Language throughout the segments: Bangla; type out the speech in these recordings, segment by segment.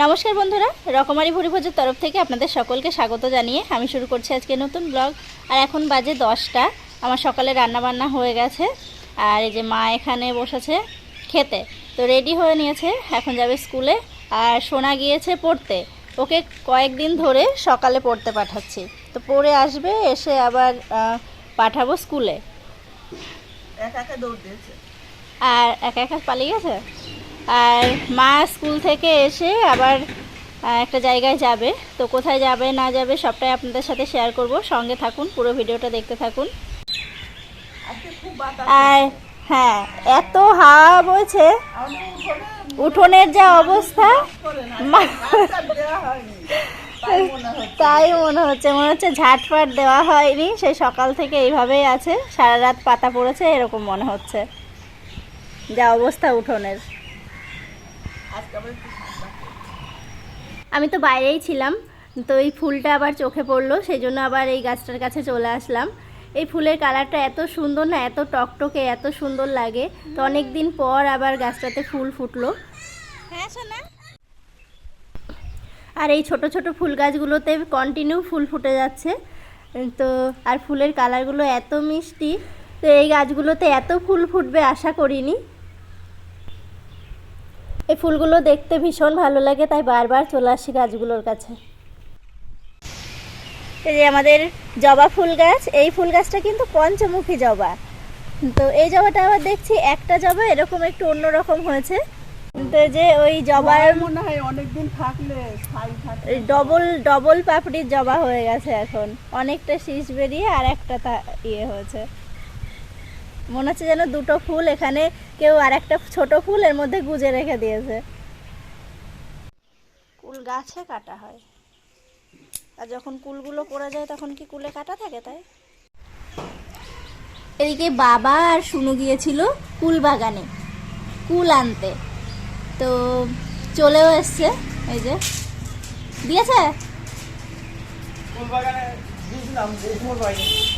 নমস্কার বন্ধুরা রকমারি ভুরিভোজের তরফ থেকে আপনাদের সকলকে স্বাগত জানিয়ে আমি শুরু করছি আজকে নতুন ব্লগ। আর এখন বাজে দশটা আমার সকালে রান্না বান্না হয়ে গেছে। আর এই যে মা এখানে বসেছে খেতে তো রেডি হয়ে নিয়েছে এখন যাবে স্কুলে আর সোনা গিয়েছে পড়তে ওকে কয়েকদিন ধরে সকালে পড়তে পাঠাচ্ছি। তো পড়ে আসবে এসে আবার পাঠাবো স্কুলে আর একা একা পালিয়ে গেছে? আর মা স্কুল থেকে এসে আবার একটা জায়গায় যাবে। তো কোথায় যাবে, না যাবে, সবটাই আপনাদের সাথে শেয়ার করব। সঙ্গে থাকুন, পুরো ভিডিওটা দেখতে থাকুন। আর হ্যাঁ এত হাওয়া বইছে। উঠোনের যা অবস্থা তাই মনে হচ্ছে মনে হচ্ছে ঝাটফাট দেওয়া হয়নি। সেই সকাল থেকে এইভাবেই আছে, সারা রাত পাতা পড়েছে, এরকম মনে হচ্ছে। যা অবস্থা উঠোনের আজকে আবার একটু ঠান্ডা। আমি তো বাইরেই ছিলাম তো এই ফুলটা আবার চোখে পড়ল সেই জন্য আবার এই গাছটার কাছে চলে আসলাম। এই ফুলের কালারটা এত সুন্দর না এত টকটকে এত সুন্দর লাগে। তো অনেক দিন পর আবার গাছটাতে ফুল ফুটলো। হ্যাঁ শোনা আর এই ছোট ছোট ফুল গাছগুলোতে কন্টিনিউ ফুল ফুটে যাচ্ছে। তো আর ফুলের কালারগুলো এত মিষ্টি তো এই গাছগুলোতে এত ফুল ফুটবে আশা করিনি। এই ফুলগুলো দেখতে ভীষণ ভালো লাগে তাই বারবার চলে আসি গাছগুলোর কাছে। এই যে আমাদের জবা ফুল গাছ এই ফুল গাছটা কিন্তু পঞ্চমুখী জবা। তো এই জবাটা আবার দেখছি একটা জবা এরকম একটু অন্যরকম হয়েছে। তো যে ওই জবার মনে হয় অনেকদিন থাকলে ডবল ডবল পাপড়ির জবা হয়ে গেছে এখন। অনেকটা শীষ বেরিয়ে আর একটা ইয়ে হয়েছে। মনে হচ্ছে যেন দুটো ফুল এখানে কেউ আর একটা ছোট ফুল এর মধ্যে গুজে রেখে দিয়েছে। কুল গাছে কাটা হয়। আর যখন কুলগুলো পড়ে যায় তখন কি কুলে কাটা থাকে তাই? এদিকে বাবা আর শুনু গিয়েছিল কুল বাগানে কুল আনতে। তো চলেও এসছে এই যে। দিয়েছে? বকুমার বাড়ি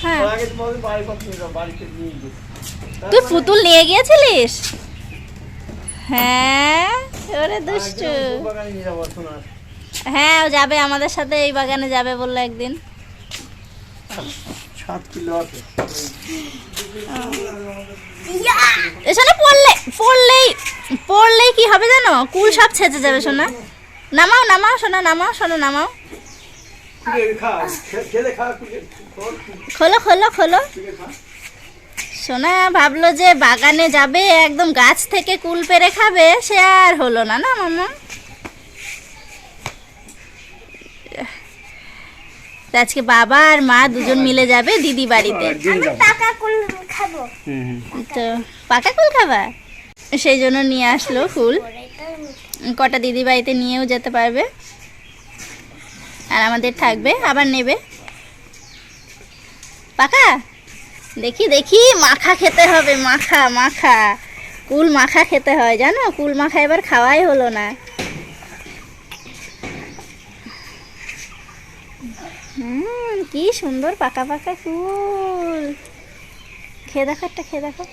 হ্যাঁ। তুই পুতুল নিয়ে গিয়েছিলিস? হ্যাঁ ওরে দুষ্টু। হ্যাঁ ও যাবে আমাদের সাথে এই বাগানে যাবে বলল একদিন। এখানে পড়লে পড়লেই পড়লেই কি হবে জানো? কুল সব ছেঁচে যাবে শোনা। নামাও নামাও শোনা নামাও শোনো নামাও। খেলে খোল, খোলো। সোনা ভাবলো যে বাগানে যাবে একদম গাছ থেকে কুল পেরে খাবে সে আর হলো না না মামা? আজকে বাবা আর মা দুজন মিলে যাবে দিদি বাড়িতে। তো পাকা কুল খাবা? সেই জন্য নিয়ে আসলো কুল কটা দিদি বাড়িতে নিয়েও যেতে পারবে। আর আমাদের থাকবে আবার নেবে। পাকা দেখি দেখি মাখা খেতে হবে মাখা মাখা। কুল মাখা খেতে হয় জানো? কুল মাখা এবার খাওয়াই হলো না। হুম কি সুন্দর পাকা পাকা কুল। খেয়ে দেখো একটা খেয়ে দেখো।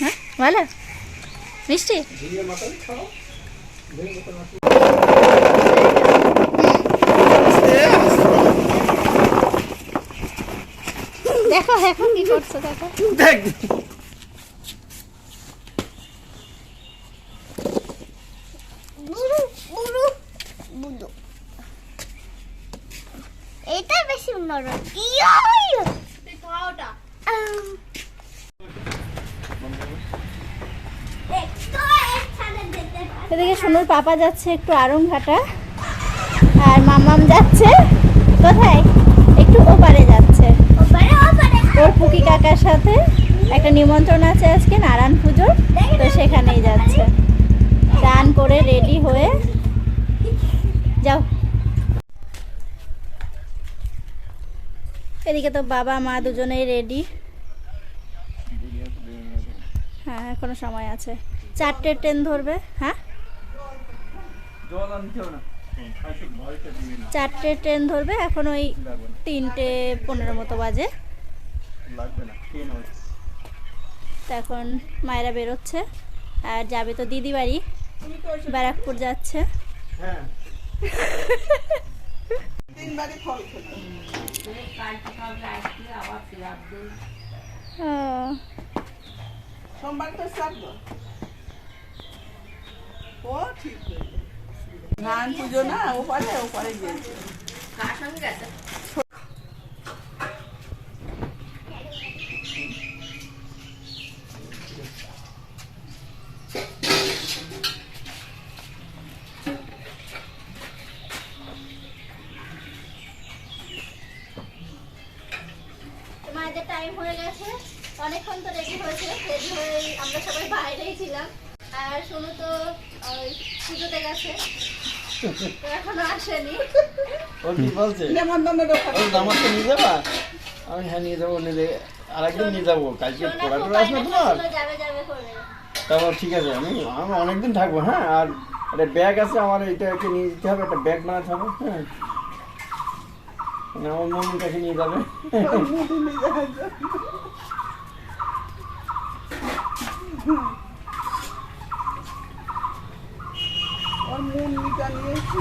হ্যাঁ ভালো মিষ্টি? এখন কি করছ দেখো। দেখ। এটা বেশি নরম। এদিকে সোনুর পাপা যাচ্ছে একটু আরংঘাটা আর মামাম যাচ্ছে কোথায়? একটু ওপারে যাচ্ছে। পুকি কাকার সাথে একটা নিমন্ত্রণ আছে আজকে, নারায়ণ পুজোর। তো সেখানেই যাচ্ছে। স্নান করে রেডি হয়ে যাও। এদিকে তো বাবা, মা দুজনেই রেডি। হ্যাঁ এখনও সময় আছে। চারটে ট্রেন ধরবে হ্যাঁ? চারটে ট্রেন ধরবে, এখন ওই তিনটে পনেরো মতো বাজে। লাগবে না এখন মায়েরা বেরোচ্ছে আর যাবে তো দিদি বাড়ি তুমি ব্যারাকপুর যাচ্ছে। হ্যাঁ। তিনবারই ফল খেলো ও, সোমবার তো শ্রাদ্ধ। ও ঠিক নারায়ণ পুজো না ওপারে ওপারে গিয়েছে। তো মায়েদের টাইম হয়ে গেছে। অনেকক্ষণ তো রেডি হয়েছে রেডি হয়ে আমরা সবাই বাইরেই ছিলাম। আর শুনু তো পুজোতে গেছে। এখনও আসেনি। আমি হ্যাঁ নিয়ে যাব নিয়ে যাব আরেকদিন নিয়ে যাব কালকে সোনা পড়া আসবে তোমার? যাবে যাবে করে। তারপর ঠিক আছে আমি আমি অনেকদিন থাকব হ্যাঁ? আর একটা ব্যাগ আছে আমার এটাকে নিয়ে যেতে হবে একটা ব্যাগ বানাতে হবে হ্যাঁ? মানে আমার মমিটাকে নিয়ে যাবে মুদি নিয়ে যাওয়ার জন্য। ওর মুন্নিটা নিয়েছি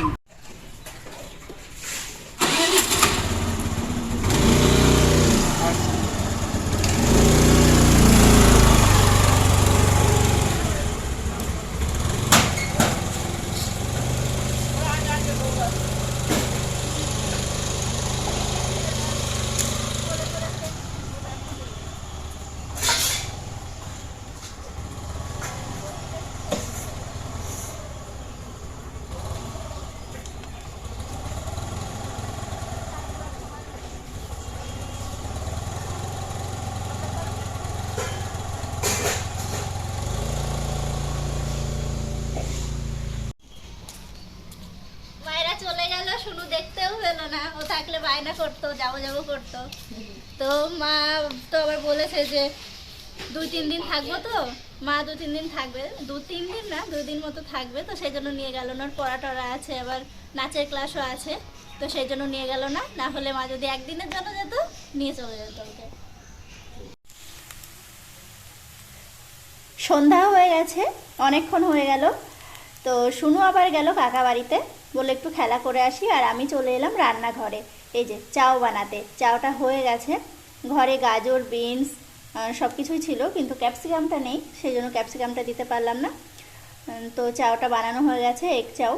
মায়েরা চলে গেল শুনু দেখতেও পেল না। ও থাকলে বায়না করতো, যাব যাব করতো। তো মা তো আবার বলেছে যে, দুই তিন দিন থাকব তো। মা দু তিন দিন থাকবে। দু তিন দিন না, দুই দিন মতো থাকবে। তো সেই জন্য নিয়ে গেল না। পড়া টড়া আছে, আবার নাচের ক্লাসও আছে। তো সেই জন্য নিয়ে গেল না। না হলে মা যদি একদিনের জন্য যেত, নিয়ে চলে যেত ওকে। সন্ধ্যা হয়ে গেছে, অনেকক্ষণ হয়ে গেল। তো শুনু আবার গেল কাকা বাড়িতে। বলে একটু খেলা করে আসি। আর আমি চলে এলাম রান্নাঘরে। এই যে, চাও বানাতে। চাওটা হয়ে গেছে। ঘরে গাজর, বিনস সব কিছুই ছিল, কিন্তু ক্যাপসিকামটা নেই সেই জন্য ক্যাপসিকামটা দিতে পারলাম না। তো চাওটা বানানো হয়ে গেছে, এগ চাও।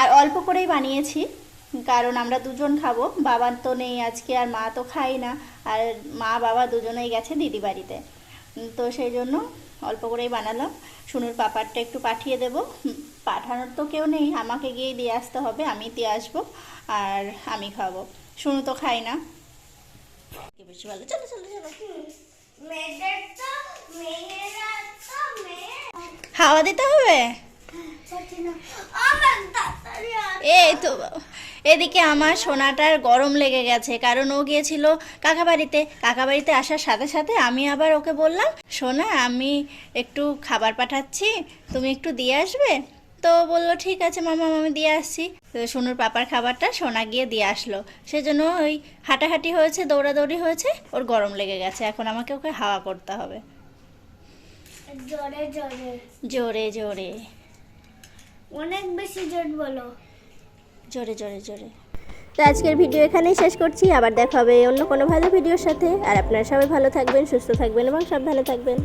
আর অল্প করেই বানিয়েছি, কারণ আমরা দুজন খাব। বাবার তো নেই আজকে, আর মা তো খাই না। আর মা বাবা দুজনেই গেছে দিদি বাড়িতে। তো সেই জন্য অল্প করেই বানালাম। শুনুর পাপারটা একটু পাঠিয়ে দেব। পাঠানোর তো কেউ নেই। আমাকে গিয়ে দিয়ে আসতে হবে। আমি দিয়ে আসব আর আমি খাব। শুনু তো খাই না। বেশি ভালো? চলো চলো চলো। হাওয়া দিতে হবে। এই তো এদিকে আমার সোনাটার গরম লেগে গেছে কারণ ও গিয়েছিল কাকা বাড়িতে কাকা বাড়িতে আসার সাথে সাথে আমি আবার ওকে বললাম সোনা আমি একটু খাবার পাঠাচ্ছি তুমি একটু দিয়ে আসবে? তো বলল ঠিক আছে মামা আমি দিয়ে আসছি। তো সোনুর পাপার খাবারটা সোনা গিয়ে দিয়ে আসলো। সেজন্য ওই হাঁটাহাঁটি হয়েছে দৌড়াদৌড়ি হয়েছে ওর গরম লেগে গেছে এখন আমাকে ওকে হাওয়া করতে হবে। জোরে জোরে। জোরে জোরে। অনেক বেশি জোর বলো। জোরে জোরে জোরে। তো আজকের ভিডিও এখানেই শেষ করছি। আবার দেখা হবে অন্য কোনো ভালো ভিডিওর সাথে। আর আপনারা সবাই ভালো থাকবেন, সুস্থ থাকবেন এবং সাবধানে থাকবেন।